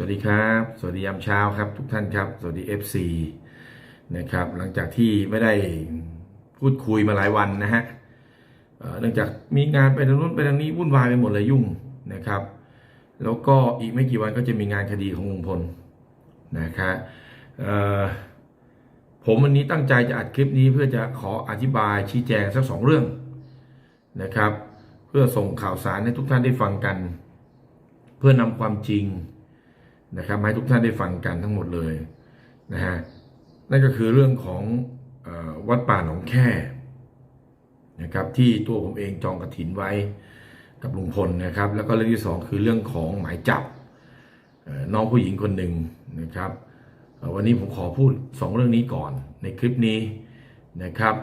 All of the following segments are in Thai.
สวัสดีครับ สวัสดียามเช้าครับทุกท่านครับ สวัสดี FC นะครับ หลังจากที่ไม่ได้พูดคุยมาหลายวันนะฮะเนื่องจากมีงานไปทางนู้นไปทางนี้วุ่นวายไปหมดเลยยุ่งนะครับ แล้วก็อีกไม่กี่วันก็จะมีงานคดีของลุงพลนะครับผมวันนี้ตั้งใจจะอัดคลิปนี้เพื่อจะขออธิบายชี้แจงสักสองเรื่องนะครับ เพื่อส่งข่าวสารให้ทุกท่านได้ฟังกัน เพื่อนำความจริง นะครับให้ทุกท่านได้ฟังกันทั้งหมดเลยนะฮะนั่นก็คือเรื่องของอวัดป่าหนองแค่นะครับที่ตัวผมเองจองกระถินไว้กับลุงพลนะครับ แล้วก็เรื่องที่สองคือเรื่องของหมายจับน้องผู้หญิงคนหนึ่งนะครับวันนี้ผมขอพูดสองเรื่องนี้ก่อนในคลิปนี้นะครับ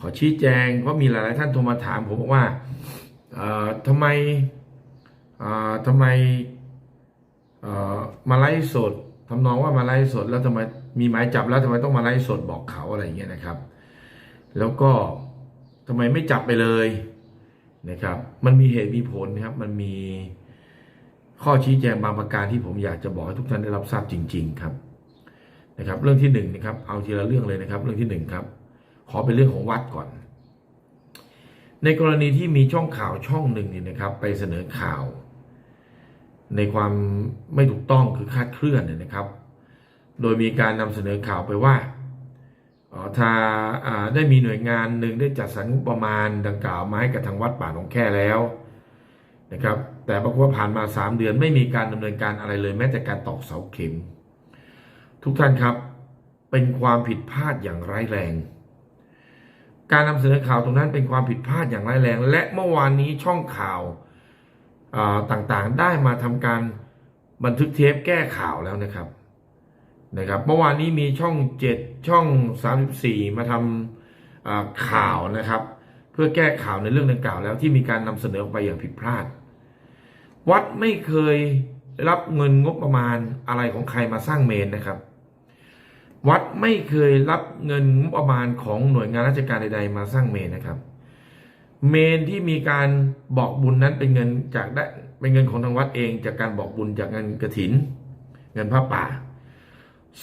ขอชี้แจงเพราะมีหลาย ๆ ท่านโทรมาถามผมบอกว่าทำไมอ่าทำไม มาไลฟ์สดทำนองว่ามาไลฟ์สดแล้วทำไมมีหมายจับแล้วทำไมต้องมาไลฟ์สดบอกเขาอะไรอย่างเงี้ยนะครับ แล้วก็ทำไมไม่จับไปเลยนะครับ มันมีเหตุมีผลนะครับ มันมีข้อชี้แจงบางประการที่ผมอยากจะบอกให้ทุกท่านได้รับทราบจริง ๆ ครับนะครับ เรื่องที่หนึ่งนะครับ เอาทีละเรื่องเลยนะครับ เรื่องที่หนึ่งครับ ขอเป็นเรื่องของวัดก่อน ในกรณีที่มีช่องข่าวช่องหนึ่งเนี่ยนะครับ ไปเสนอข่าว ในความไม่ถูกต้องคือคาดเคลื่อนเนี่ยนะครับ โดยมีการนำเสนอข่าวไปว่าเอ่อถ้าได้มีหน่วยงานหนึ่งได้จัดสรรงบประมาณดังกล่าวมาให้กับทางวัดป่าหนองแค่แล้วนะครับแต่ปรากฏว่าผ่านมา 3 เดือนไม่มีการดำเนินการอะไรเลยแม้แต่การตอกเสาเข็ม ทุกท่านครับเป็นความผิดพลาดอย่างร้ายแรง การนำเสนอข่าวตรงนั้นเป็นความผิดพลาดอย่างร้ายแรง และเมื่อวานนี้ช่องข่าว ต่างๆ ได้มาทำการบันทึกเทปแก้ข่าวแล้วนะครับนะครับ เมื่อวานนี้มีช่อง 7 ช่อง 34 มาทำอ่าข่าวนะครับ เพื่อแก้ข่าวในเรื่องดังกล่าวแล้วที่มีการนำเสนอออกไปอย่างผิดพลาด วัดไม่เคยรับเงินงบประมาณอะไรของใครมาสร้างเมนนะครับ วัดไม่เคยรับเงินงบประมาณของหน่วยงานราชการใด ๆ มาสร้างเมนนะครับ เมนที่มีการบอกบุญนั้นเป็นเงินจากได้เป็นเงินของทางวัดเอง จากการบอกบุญจากเงินกระถิน เงินพระป่า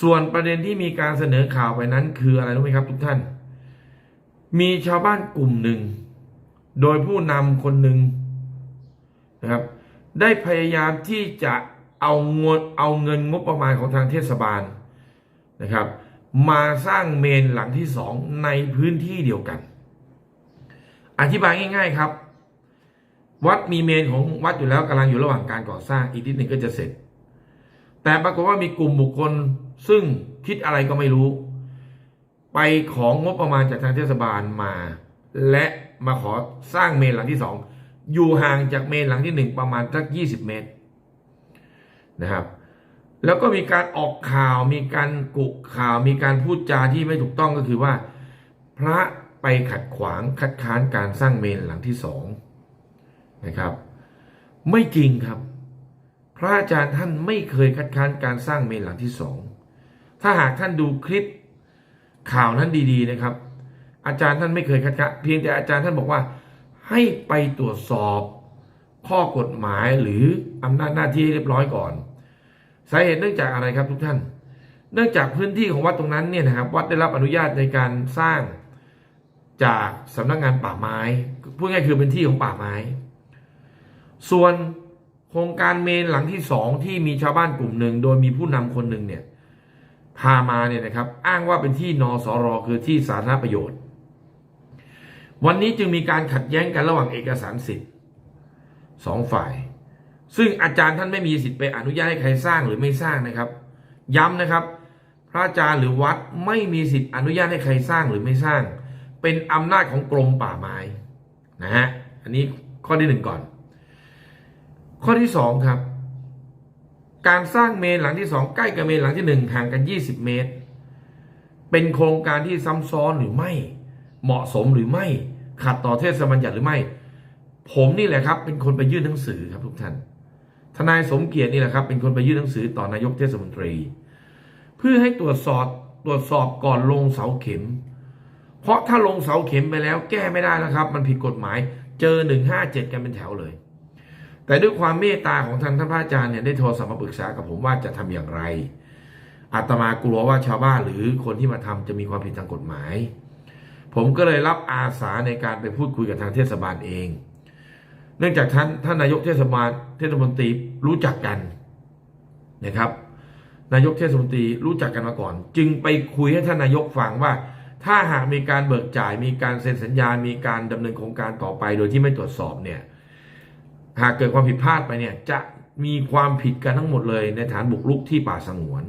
ส่วนประเด็นที่มีการเสนอข่าวไปนั้น คืออะไรรู้ไหมครับ ทุกท่าน มีชาวบ้านกลุ่มหนึ่ง โดยผู้นำคนหนึ่งนะครับ ได้พยายามที่จะเอาเงินเอาเงินงบประมาณของทางเทศบาลนะครับ มาสร้างเมนหลังที่สองในพื้นที่เดียวกัน อธิบายง่าย ๆครับ วัดมีเมนของวัดอยู่แล้วกำลังอยู่ระหว่างการก่อสร้างอีกนิดหนึ่งก็จะเสร็จ แต่ปรากฏว่ามีกลุ่มบุคคลซึ่งคิดอะไรก็ไม่รู้ ไปของงบประมาณจากทางเทศบาลมา และมาขอสร้างเมนหลังที่สองอยู่ห่างจากเมนหลังที่หนึ่งประมาณสักยี่สิบเมตรนะครับ แล้วก็มีการออกข่าวมีการกุข่าวมีการพูดจาที่ไม่ถูกต้องก็คือว่า พระ ไปขัดขวางคัดค้านการสร้างเมนหลังที่สองนะครับ ไม่จริงครับ พระอาจารย์ท่านไม่เคยคัดค้านการสร้างเมนหลังที่สองถ้าหากท่านดูคลิปข่าวนั้นดี ๆนะครับ อาจารย์ท่านไม่เคยคัดค้านเพียงแต่อาจารย์ท่านบอกว่าให้ไปตรวจสอบข้อกฎหมายหรืออำนาจหน้าที่เรียบร้อยก่อนสาเหตุเนื่องจากอะไรครับทุกท่าน เนื่องจากพื้นที่ของวัดตรงนั้นเนี่ยนะครับ วัดได้รับอนุญาตในการสร้าง จากสำนักงานป่าไม้พูดง่ายคือเป็นที่ของป่าไม้ ส่วนโครงการเมนหลังที่สองที่มีชาวบ้านกลุ่มหนึ่ง โดยมีผู้นำคนหนึ่งเนี่ยพามาเนี่ยนะครับ อ้างว่าเป็นที่นสรคือที่สาธารณประโยชน์ วันนี้จึงมีการขัดแย้งกันระหว่างเอกสารสิทธิ์สองฝ่าย ซึ่งอาจารย์ท่านไม่มีสิทธิ์ไปอนุญาตให้ใครสร้างหรือไม่สร้างนะครับ ย้ำนะครับ พระอาจารย์หรือวัดไม่มีสิทธิ์อนุญาตให้ใครสร้างหรือไม่สร้าง เป็นอำนาจของกรมป่าไม้นะฮะอันนี้ข้อที่หนึ่งก่อน ข้อที่สองครับ การสร้างเมนหลังที่สองใกล้กับเมนหลังที่หนึ่งห่างกัน 20 เมตร เป็นโครงการที่ซ้ำซ้อนหรือไม่เหมาะสมหรือไม่ขัดต่อเทศบัญญัติหรือไม่ ผมนี่แหละครับ เป็นคนไปยื่นหนังสือครับทุกท่านทนายสมเกียรตินี่แหละครับ เป็นคนไปยื่นหนังสือต่อนายกเทศมนตรี เพื่อให้ตรวจสอบตรวจสอบก่อนลงเสาเข็ม เพราะถ้าลงเสาเข็มไปแล้วแก้ไม่ได้แล้วครับ มันผิดกฎหมายเจอหนึ่งห้าเจ็ดกันเป็นแถวเลย แต่ด้วยความเมตตาของทางท่านพระอาจารย์เนี่ยได้โทรศัพท์มาปรึกษากับผมว่าจะทำอย่างไรอาตมากลัวว่าชาวบ้านหรือคนที่มาทำจะมีความผิดทางกฎหมาย ผมก็เลยรับอาสาในการไปพูดคุยกับทางเทศบาลเอง เนื่องจากท่านท่านนายกเทศบาลเทศมนตรีรู้จักกันนะครับ นายกเทศมนตรีรู้จักกันมาก่อน จึงไปคุยให้ท่านนายกฟังว่า ถ้าหากมีการเบิกจ่ายมีการเซ็นสัญญา มีการดำเนินโครงการต่อไป โดยที่ไม่ตรวจสอบเนี่ยหากเกิดความผิดพลาดไปเนี่ยจะมีความผิดกันทั้งหมดเลย ในฐานบุกรุกที่ป่าสงวน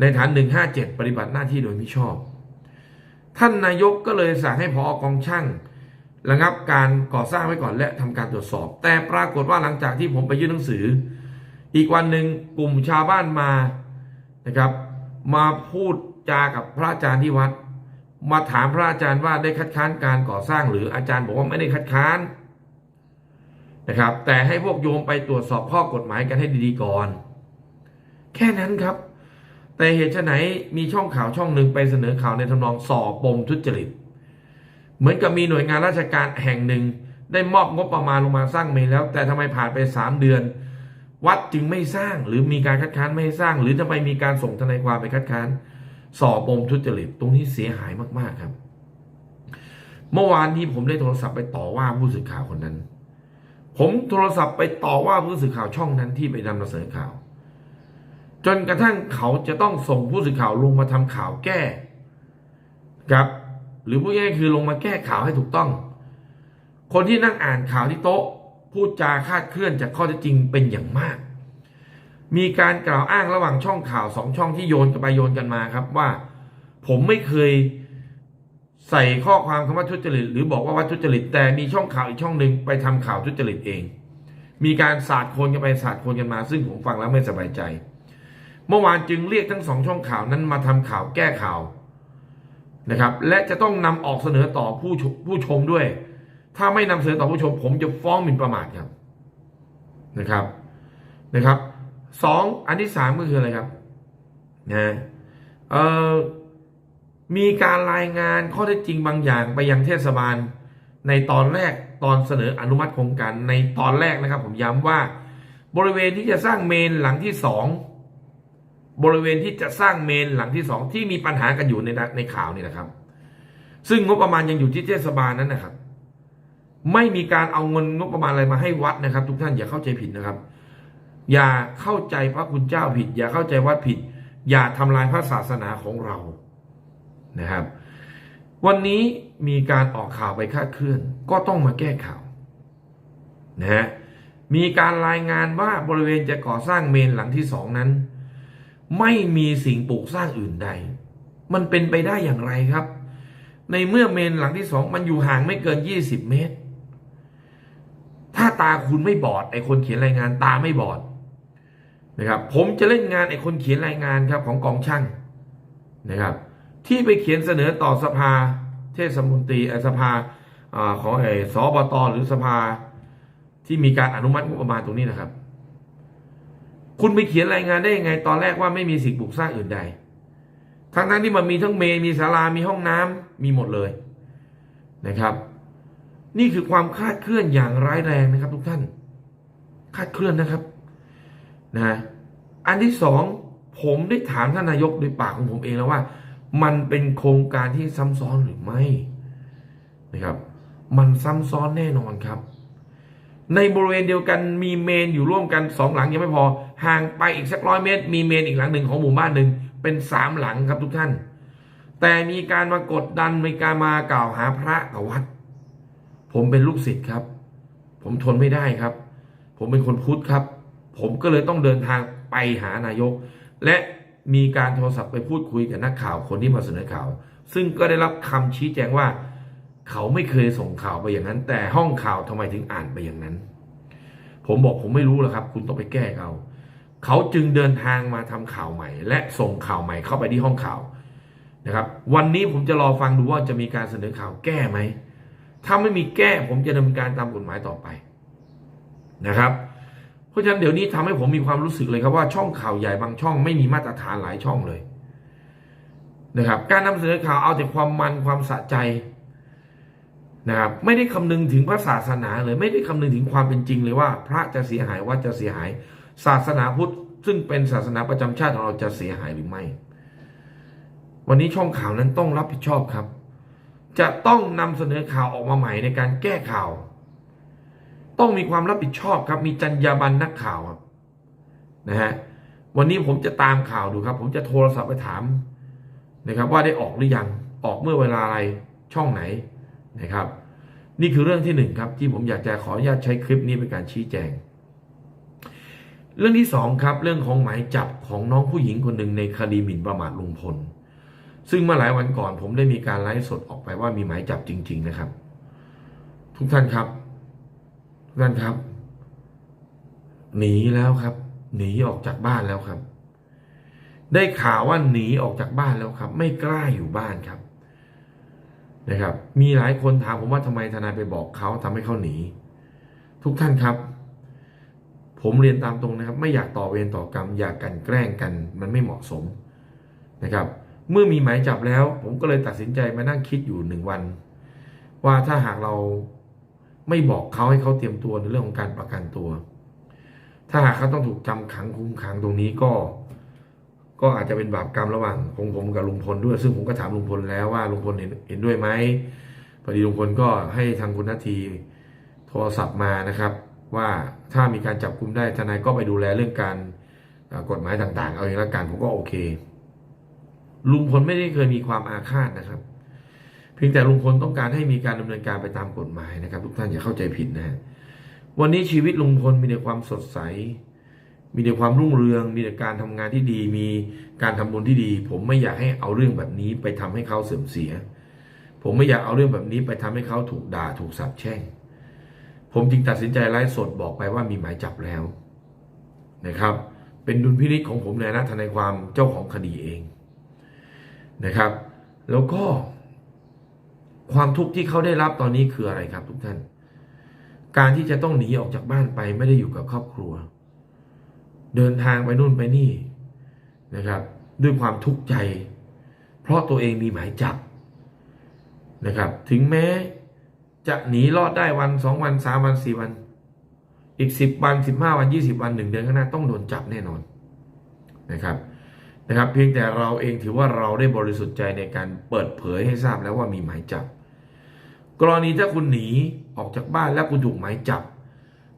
ในฐาน 157 ปฏิบัติหน้าที่โดยมิชอบ ท่านนายกก็เลยสั่งให้พอกองช่างระงับการก่อสร้างไว้ก่อนและทำการตรวจสอบ แต่ปรากฏว่าหลังจากที่ผมไปยื่นหนังสือ อีกวันหนึ่งกลุ่มชาวบ้านมานะครับ มาพูดจากับพระอาจารย์ที่วัด มาถามพระอาจารย์ว่าได้คัดค้านการก่อสร้างหรืออาจารย์บอกว่าไม่ได้คัดค้านนะครับ แต่ให้พวกโยมไปตรวจสอบข้อกฎหมายกันให้ดีๆก่อน แค่นั้นครับ แต่เหตุไฉนมีช่องข่าวช่องหนึ่งไปเสนอข่าวในทำนองส่อปมทุจริต เหมือนกับมีหน่วยงานราชการแห่งหนึ่ง ได้มอบงบประมาณลงมาสร้างเมนแล้ว แต่ทำไมผ่านไปสามเดือน วัดจึงไม่สร้างหรือมีการคัดค้านไม่ให้สร้าง หรือทำไมมีการส่งทนายความไปคัดค้าน ส่อปมทุจริตตรงนี้เสียหายมากๆครับ เมื่อวานนี้ผมได้โทรศัพท์ไปต่อว่าผู้สื่อข่าวคนนั้น ผมโทรศัพท์ไปต่อว่าผู้สื่อข่าวช่องนั้นที่ไปนำเสนอข่าว จนกระทั่งเขาจะต้องส่งผู้สื่อข่าวลงมาทำข่าวแก้ครับ หรือพูดง่ายคือลงมาแก้ข่าวให้ถูกต้อง คนที่นั่งอ่านข่าวที่โต๊ะพูดจาคาดเคลื่อนจากข้อเท็จจริงเป็นอย่างมาก มีการกล่าวอ้างระหว่างช่องข่าวสองช่องที่โยนกันไปโยนกันมาครับว่า ผมไม่เคยใส่ข้อความคำว่าทุจริต หรือบอกว่าว่าทุจริต แต่มีช่องข่าวอีกช่องหนึ่งไปทำข่าวทุจริตเอง มีการสาดโคนกันไปสาดโคนกันมา ซึ่งผมฟังแล้วไม่สบายใจ เมื่อวานจึงเรียกทั้งสองช่องข่าวนั้นมาทำข่าวแก้ข่าวนะครับ และจะต้องนำออกเสนอต่อผู้ชมผู้ชมด้วย ถ้าไม่นำเสนอต่อผู้ชม ผมจะฟ้องหมิ่นประมาทครับนะครับนะครับ สองอันที่สามก็คืออะไรครับนะเอ่อมีการรายงานข้อเท็จจริงบางอย่างไปยังเทศบาล ในตอนแรกตอนเสนออนุมัติโครงการในตอนแรกนะครับ ผมย้ำว่า บริเวณที่จะสร้างเมนหลังที่สองบริเวณที่จะสร้างเมนหลังที่สองที่มีปัญหากันอยู่ในในข่าวนี่นะครับ ซึ่งงบประมาณยังอยู่ที่เทศบาลนั้นนะครับ ไม่มีการเอาเงินงบประมาณอะไรมาให้วัดนะครับ ทุกท่านอย่าเข้าใจผิดนะครับ อย่าเข้าใจพระคุณเจ้าผิด อย่าเข้าใจวัดผิด อย่าทำลายพระศาสนาของเรานะครับ วันนี้มีการออกข่าวไปคาดเคลื่อน ก็ต้องมาแก้ข่าวนะฮะมีการรายงานว่าบริเวณจะก่อสร้างเมนหลังที่สองนั้น ไม่มีสิ่งปลูกสร้างอื่นใด มันเป็นไปได้อย่างไรครับ ในเมื่อเมนหลังที่สองมันอยู่ห่างไม่เกิน 20 เมตร ถ้าตาคุณไม่บอดไอคนเขียนรายงานตาไม่บอด นะครับ ผมจะเล่นงานไอ้คนเขียนรายงานครับของกองช่างนะครับ ที่ไปเขียนเสนอต่อสภา เทศมนตรีสภาอของไอ้สอบตหรือสภา ที่มีการอนุมัติงบประมาณตรงนี้นะครับ คุณไปเขียนรายงานได้ยังไง ตอนแรกว่าไม่มีสิ่งปลูกสร้างอื่นใดทั้งนั้นที่มันมีทั้งเมนมีศาลามีห้องน้ำมีหมดเลยนะครับ นี่คือความคาดเคลื่อนอย่างร้ายแรงนะครับ ทุกท่าน คาดเคลื่อนนะครับนะ อันที่สองผมได้ถามท่านนายกโดยปากของผมเองแล้วว่า มันเป็นโครงการที่ซ้ำซ้อนหรือไม่นะครับ มันซ้ำซ้อนแน่นอนครับ ในบริเวณเดียวกันมีเมนอยู่ร่วมกันสองหลังยังไม่พอห่างไปอีกสักร้อยเมตร มีเมนอีกหลังหนึ่งของหมู่บ้านหนึ่งเป็นสามหลังครับทุกท่าน แต่มีการมากดดันมีการมากล่าวหาพระกับวัด ผมเป็นลูกศิษย์ครับ ผมทนไม่ได้ครับ ผมเป็นคนพุทธครับ ผมก็เลยต้องเดินทาง ไปหานายก และมีการโทรศัพท์ไปพูดคุยกับนักข่าวคนที่มาเสนอข่าว ซึ่งก็ได้รับคำชี้แจงว่า เขาไม่เคยส่งข่าวไปอย่างนั้น แต่ห้องข่าวทำไมถึงอ่านไปอย่างนั้น ผมบอกผมไม่รู้แล้วครับ คุณต้องไปแก้เขาเขาจึงเดินทางมาทำข่าวใหม่ และส่งข่าวใหม่เข้าไปที่ห้องข่าวนะครับ วันนี้ผมจะรอฟังดูว่าจะมีการเสนอข่าวแก้ไหมถ้าไม่มีแก้ผมจะดำเนินการตามกฎหมายต่อไปนะครับ เพราะฉะนั้นเดี๋ยวนี้ทำให้ผมมีความรู้สึกเลยครับว่าช่องข่าวใหญ่บางช่องไม่มีมาตรฐานหลายช่องเลยนะครับ การนำเสนอข่าวเอาแต่ความมันความสะใจนะครับไม่ได้คำนึงถึงพระศาสนาเลย ไม่ได้คำนึงถึงความเป็นจริงเลยว่า พระจะเสียหายวัดจะเสียหาย ศาสนาพุทธ ซึ่งเป็นศาสนาประจำชาติของเราจะเสียหายหรือไม่ วันนี้ช่องข่าวนั้นต้องรับผิดชอบครับ จะต้องนำเสนอข่าวออกมาใหม่ในการแก้ข่าว ต้องมีความรับผิดชอบครับ มีจรรยาบรรณนักข่าวครับนะฮะวันนี้ผมจะตามข่าวดูครับ ผมจะโทรศัพท์ไปถามนะครับ ว่าได้ออกหรือยังออกเมื่อเวลาอะไรช่องไหนนะครับ นี่คือเรื่องที่หนึ่งครับ ที่ผมอยากจะขออนุญาตใช้คลิปนี้เป็นการชี้แจง เรื่องที่สองครับ เรื่องของหมายจับของน้องผู้หญิงคนหนึ่งในคดีหมิ่นประมาทลุงพล ซึ่งเมื่อหลายวันก่อน ผมได้มีการไลฟ์สดออกไปว่ามีหมายจับจริง ๆ นะครับ ทุกท่านครับ ทุกท่นครับ หนีแล้วครับ หนีออกจากบ้านแล้วครับ ได้ข่าวว่าหนีออกจากบ้านแล้วครับ ไม่กล้าอยู่บ้านครับ นะครับ มีหลายคนถามผมว่าทำไมทนายไปบอกเขาทำให้เขาหนี ทุกท่านครับ ผมเรียนตามตรงนะครับ ไม่อยากต่อเวรต่อกรรม อยากกันแกล้งกัน มันไม่เหมาะสมนะครับ เมื่อมีหมายจับแล้ว ผมก็เลยตัดสินใจมานั่งคิดอยู่หนึ่งวัน ว่าถ้าหากเรา ไม่บอกเขาให้เขาเตรียมตัวในเรื่องของการประกันตัว ถ้าหากเขาต้องถูกจำขังคุมขังตรงนี้ก็ ก็อาจจะเป็นบาปกรรมระหว่างของผมกับลุงพลด้วย ซึ่งผมก็ถามลุงพลแล้วว่าลุงพลเห็นเห็นด้วยไหมพอดีลุงพลก็ให้ทางคุณนาทีโทรศัพท์มานะครับ ว่าถ้ามีการจับกุมได้ทนายก็ไปดูแลเรื่องการกฎหมายต่าง ๆ เอาอย่างละกันผมก็โอเค ลุงพลไม่ได้เคยมีความอาฆาตนะครับ พียงแต่ลุงพลต้องการให้มีการดำเนินการไปตามกฎหมายนะครับ ทุกท่านอย่าเข้าใจผิดนะฮะวันนี้ชีวิตลุงพลมีแต่ความสดใส มีแต่ความรุ่งเรือง มีแต่การทำงานที่ดี มีการทำบุญที่ดี ผมไม่อยากให้เอาเรื่องแบบนี้ไปทำให้เขาเสื่อมเสีย ผมไม่อยากเอาเรื่องแบบนี้ไปทำให้เขาถูกด่าถูกสาปแช่ง ผมจึงตัดสินใจไลฟ์สดบอกไปว่ามีหมายจับแล้วนะครับ เป็นดุลพินิจของผมในฐานะทนายความเจ้าของคดีเองนะครับ แล้วก็ ความทุกข์ที่เขาได้รับตอนนี้คืออะไรครับ ทุกท่าน การที่จะต้องหนีออกจากบ้านไปไม่ได้อยู่กับครอบครัว เดินทางไปนู่นไปนี่นะครับ ด้วยความทุกข์ใจ เพราะตัวเองมีหมายจับนะครับ ถึงแม้จะหนีรอดได้วันสองวันสามวันสี่วัน อีกสิบวันสิบห้าวันยี่สิบวันหนึ่งเดือนข้างหน้าต้องโดนจับแน่นอนนะครับนะครับ เพียงแต่เราเองถือว่าเราได้บริสุทธิ์ใจในการเปิดเผยให้ทราบแล้วว่ามีหมายจับ กรณีถ้าคุณหนีออกจากบ้านแล้วคุณถูกหมายจับ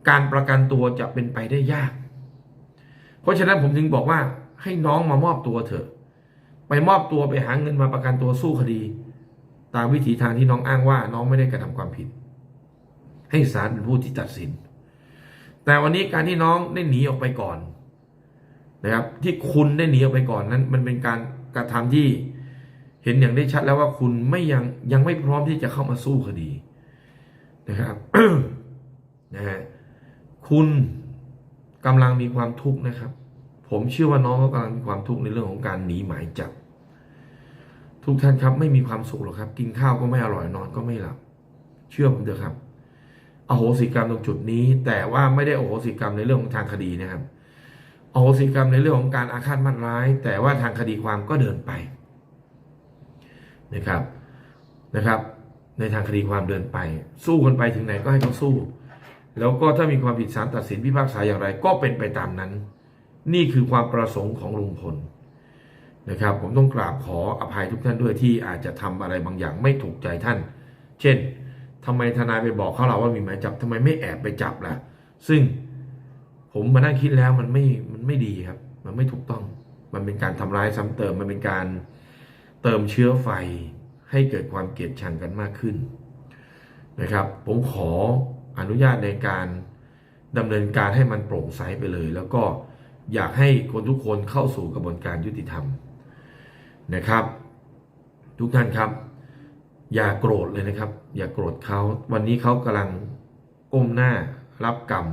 การประกันตัวจะเป็นไปได้ยาก เพราะฉะนั้นผมจึงบอกว่าให้น้องมามอบตัวเถอะ ไปมอบตัวไปหาเงินมาประกันตัวสู้คดี ตามวิถีทางที่น้องอ้างว่า น้องไม่ได้กระทำความผิด ให้ศาลเป็นผู้ที่ตัดสิน แต่วันนี้การที่น้องได้หนีออกไปก่อนนะครับที่คุณได้หนีออกไปก่อนนั้น มันเป็นการกระทำที่ เห็นอย่างได้ชัดแล้วว่าคุณไม่ยังยังไม่พร้อมที่จะเข้ามาสู้คดีนะครับนะฮะคุณกำลังมีความทุกข์นะครับ ผมเชื่อว่าน้องก็กำลังมีความทุกข์ในเรื่องของการหนีหมายจับ ทุกท่านครับไม่มีความสุขหรอกครับ กินข้าวก็ไม่อร่อยนอนก็ไม่หลับ เชื่อผมเถอะครับอโหสิกรรมตรงจุดนี้ แต่ว่าไม่ได้อโหสิกรรมในเรื่องของทางคดีนะครับอโหสิกรรมในเรื่องของการอาฆาตมั่นร้าย แต่ว่าทางคดีความก็เดินไป นะครับนะครับ ในทางคดีความเดินไป สู้กันไปถึงไหนก็ให้เขาสู้ แล้วก็ถ้ามีความผิดศาลตัดสินพิพากษาอย่างไร ก็เป็นไปตามนั้น นี่คือความประสงค์ของลุงพลนะครับ ผมต้องกราบขออภัยทุกท่านด้วยที่อาจจะทำอะไรบางอย่างไม่ถูกใจท่าน เช่นทำไมทนายไปบอกเขาเราว่ามีหมายจับทำไมไม่แอบไปจับล่ะ ซึ่งผมมานั่งคิดแล้วมันไม่มันไม่ดีครับ มันไม่ถูกต้อง มันเป็นการทำร้ายซ้ำเติมมันเป็นการ เติมเชื้อไฟให้เกิดความเกลียดชังกันมากขึ้นนะครับ ผมขออนุญาตในการดำเนินการให้มันโปร่งใสไปเลย แล้วก็อยากให้คนทุกคนเข้าสู่กระบวนการยุติธรรมนะครับ ทุกท่านครับ อย่าโกรธเลยนะครับ อย่าโกรธเขาวันนี้เขากำลังก้มหน้ารับกรรม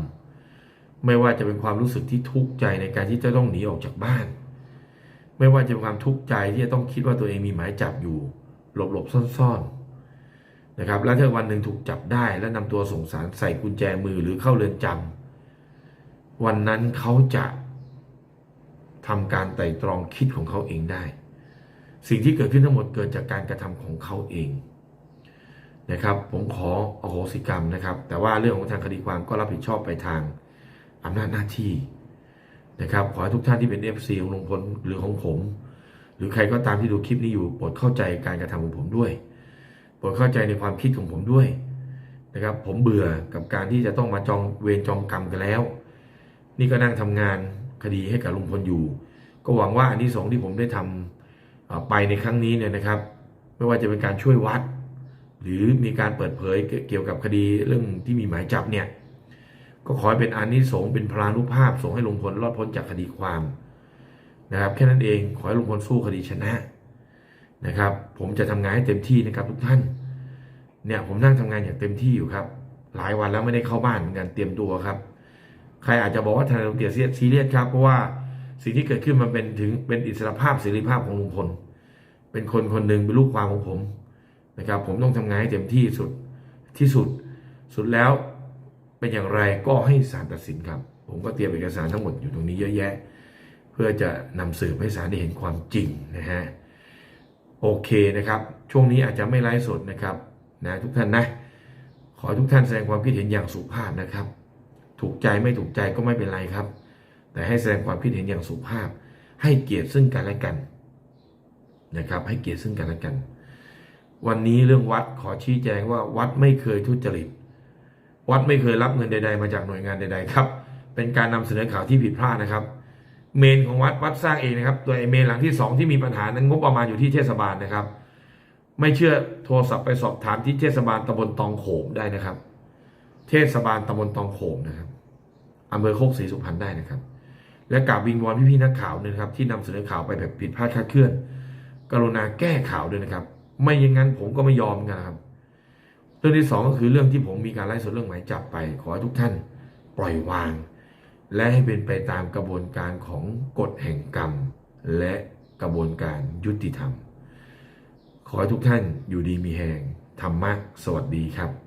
ไม่ว่าจะเป็นความรู้สึกที่ทุกข์ใจในการที่จะต้องหนีออกจากบ้าน ไม่ว่าจะเป็นความทุกข์ใจที่จะต้องคิดว่าตัวเองมีหมายจับอยู่ หลบๆซ่อนๆนะครับ แล้วถ้าวันหนึ่งถูกจับได้ และนำตัวส่งสารใส่กุญแจมือหรือเข้าเรือนจำวันนั้นเขาจะทำการไต่ตรองคิดของเขาเองได้ สิ่งที่เกิดขึ้นทั้งหมดเกิดจากการกระทำของเขาเองนะครับ ผมขออโหสิกรรมนะครับ แต่ว่าเรื่องของทางคดีความก็รับผิดชอบไปทางอำนาจหน้าที่ นะครับขอให้ทุกท่านที่เป็น FC ของลุงพลหรือของผม หรือใครก็ตามที่ดูคลิปนี้อยู่โปรดเข้าใจการกระทำของผมด้วยโปรดเข้าใจในความคิดของผมด้วยนะครับ ผมเบื่อกับการที่จะต้องมาจองเวรจองกรรมกันแล้ว นี่ก็นั่งทำงานคดีให้กับลุงพลอยู่ ก็หวังว่าอันที่สองที่ผมได้ทำเอ่อไปในครั้งนี้เนี่ยนะครับ ไม่ว่าจะเป็นการช่วยวัด หรือมีการเปิดเผยเกี่ยวกับคดีเรื่องที่มีหมายจับเนี่ย ก็ขอให้เป็นอานิสงส์เป็นพลานุภาพส่งให้ลุงพลรอดพ้นจากคดีความนะครับ แค่นั้นเองขอให้ลุงพลสู้คดีชนะนะครับ ผมจะทำงานให้เต็มที่นะครับทุกท่าน เนี่ยผมนั่งทำงานอย่างเต็มที่อยู่ครับ หลายวันแล้วไม่ได้เข้าบ้านเหมือนกันเตรียมตัวครับ ใครอาจจะบอกว่าทนายสมเกียรติซีเรียสครับ เพราะว่าสิ่งที่เกิดขึ้นมันเป็นถึงเป็นอิสรภาพเสรีภาพของลุงพล เป็นคนคนหนึ่งเป็นลูกความของผมนะครับ ผมต้องทำงานให้เต็มที่สุดที่สุด สุดแล้ว เป็นอย่างไรก็ให้ศาลตัดสินครับ ผมก็เตรียมเอกสารทั้งหมดอยู่ตรงนี้เยอะแยะ เพื่อจะนำสืบให้ศาลได้เห็นความจริงนะฮะโอเคนะครับ ช่วงนี้อาจจะไม่ไลฟ์สดนะครับนะทุกท่านนะขอทุกท่านแสดงความคิดเห็นอย่างสุภาพนะครับ ถูกใจไม่ถูกใจก็ไม่เป็นไรครับ แต่ให้แสดงความคิดเห็นอย่างสุภาพ ให้เกียรติซึ่งกันและกันนะครับ ให้เกียรติซึ่งกันและกัน วันนี้เรื่องวัดขอชี้แจงว่าวัดไม่เคยทุจริต วัดไม่เคยรับเงินใด ๆ มาจากหน่วยงานใด ๆ ครับ เป็นการนำเสนอข่าวที่ผิดพลาดนะครับ เมนของวัดวัดสร้างเองนะครับ ตัวไอเมนหลังที่สองที่มีปัญหานั้นงบประมาณอยู่ที่เทศบาลนะครับ ไม่เชื่อโทรศัพท์ไปสอบถามที่เทศบาลตำบลตองโขมได้นะครับ เทศบาลตำบลตองโขมนะครับอำเภอโคกศรีสุพรรณได้นะครับ และกราบวิงวอนพี่ๆนักข่าวนะครับ ที่นำเสนอข่าวไปแบบผิดพลาดคลาดเคลื่อน กรุณาแก้ข่าวด้วยนะครับ ไม่อย่างนั้นผมก็ไม่ยอมกันนะครับ เรื่องที่สองก็คือเรื่องที่ผมมีการไล่สดเรื่องหมายจับไป ขอให้ทุกท่านปล่อยวาง และให้เป็นไปตามกระบวนการของกฎแห่งกรรม และกระบวนการยุติธรรม ขอให้ทุกท่านอยู่ดีมีแหงธรรมะสวัสดีครับ